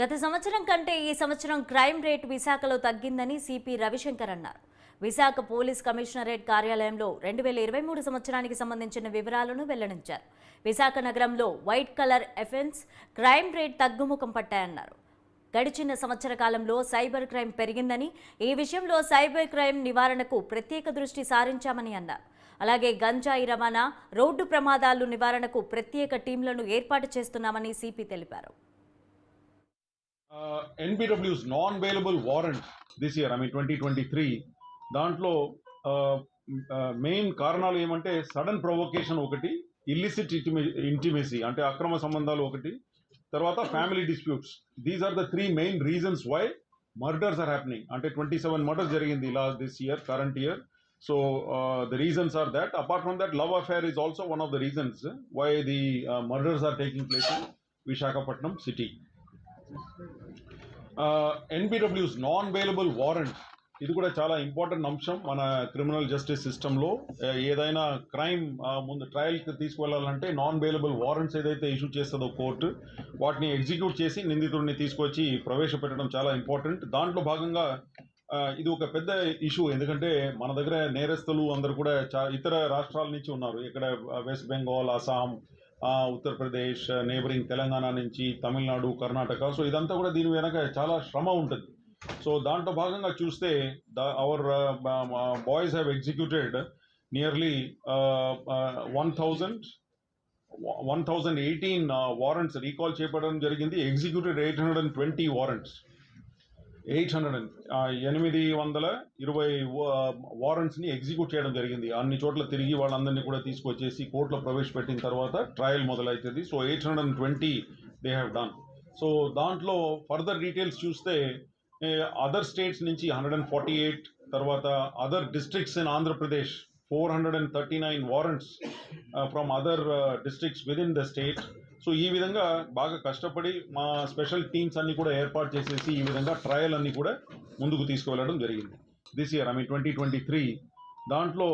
గత సంవత్సరం కంటే ఈ సంవత్సరం క్రైమ్ రేట్ విశాఖలో తగ్గిందని సిపి రవిశంకర్ అన్నారు. విశాఖ పోలీస్ కమిషనరేట్ కార్యాలయంలో రెండు వేల ఇరవై మూడు సంవత్సరానికి సంబంధించిన వివరాలను వెల్లడించారు. విశాఖ నగరంలో white colour offence crime rate తగ్గుముఖం పట్టాయన్నారు. గడిచిన సంవత్సర కాలంలో సైబర్ క్రైమ్ పెరిగిందని ఈ విషయంలో సైబర్ క్రైమ్ నివారణకు ప్రత్యేక దృష్టి సారించామని అన్నారు. అలాగే గంజాయి రవాణా రోడ్డు ప్రమాదాలు నివారణకు ప్రత్యేక టీంలను ఏర్పాటు చేస్తున్నామని సిపి తెలిపారు. uh, NBW's non-bailable warrant this year, I mean 2023, దాంట్లో మెయిన్ కారణాలు ఏమంటే సడన్ ప్రొవోకేషన్ ఒకటి ఇల్లిసిట్ ఇంటిమేసీ అంటే అక్రమ సంబంధాలు ఒకటి తర్వాత family disputes these are the three main reasons why murders are happening అంటే ట్వంటీ సెవెన్ మర్డర్స్ జరిగింది last this year current year so the reasons are that apart from that love affair is also one of the reasons why the murders are taking place in Visakhapatnam city NBWs non bailable warrant ఇది కూడా చాలా important అంశం మన criminal justice సిస్టంలో ఏదైనా crime ముందు ట్రయల్కి తీసుకువెళ్ళాలంటే నాన్ బెయిలబుల్ వారెంట్స్ ఏదైతే ఇష్యూ చేస్తుందో కోర్టు వాటిని ఎగ్జిక్యూట్ చేసి నిందితుడిని తీసుకొచ్చి ప్రవేశపెట్టడం చాలా ఇంపార్టెంట్ దాంట్లో భాగంగా ఇది ఒక పెద్ద ఇష్యూ ఎందుకంటే మన దగ్గర నేరస్తులు అందరు కూడా చా ఇతర రాష్ట్రాల నుంచి ఉన్నారు. ఇక్కడ వెస్ట్ బెంగాల్ అస్సాం ఉత్తరప్రదేశ్ నేబరింగ్ తెలంగాణ నుంచి తమిళనాడు కర్ణాటక. సో ఇదంతా కూడా దీని వెనక చాలా శ్రమ ఉంటుంది. సో దాంట్లో భాగంగా చూస్తే the our boys have executed nearly one thousand one thousand eighteen warrants recall చేయబడడం జరిగింది. Executed eight hundred and twenty warrants eight hundred and. ఎనిమిది వందల ఇరవై వారెంట్స్ని ఎగ్జిక్యూట్ చేయడం జరిగింది. అన్ని చోట్ల తిరిగి వాళ్ళందరినీ కూడా తీసుకొచ్చేసి కోర్టులో ప్రవేశపెట్టిన తర్వాత ట్రయల్ మొదలవుతుంది so eight hundred and twenty they have done so దాంట్లో ఫర్దర్ డీటెయిల్స్ చూస్తే అదర్ స్టేట్స్ నుంచి హండ్రెడ్ అండ్ ఫార్టీ ఎయిట్ తర్వాత other districts in Andhra Pradesh four hundred and thirty nine warrants from other districts within the state so ఈ విధంగా బాగా కష్టపడి మా special teams అన్ని కూడా ఏర్పాటు చేసేసి ఈ విధంగా ట్రయల్ అన్ని కూడా ముందుకు తీసుకువెళ్ళడం జరిగింది. This year I mean twenty twenty three దాంట్లో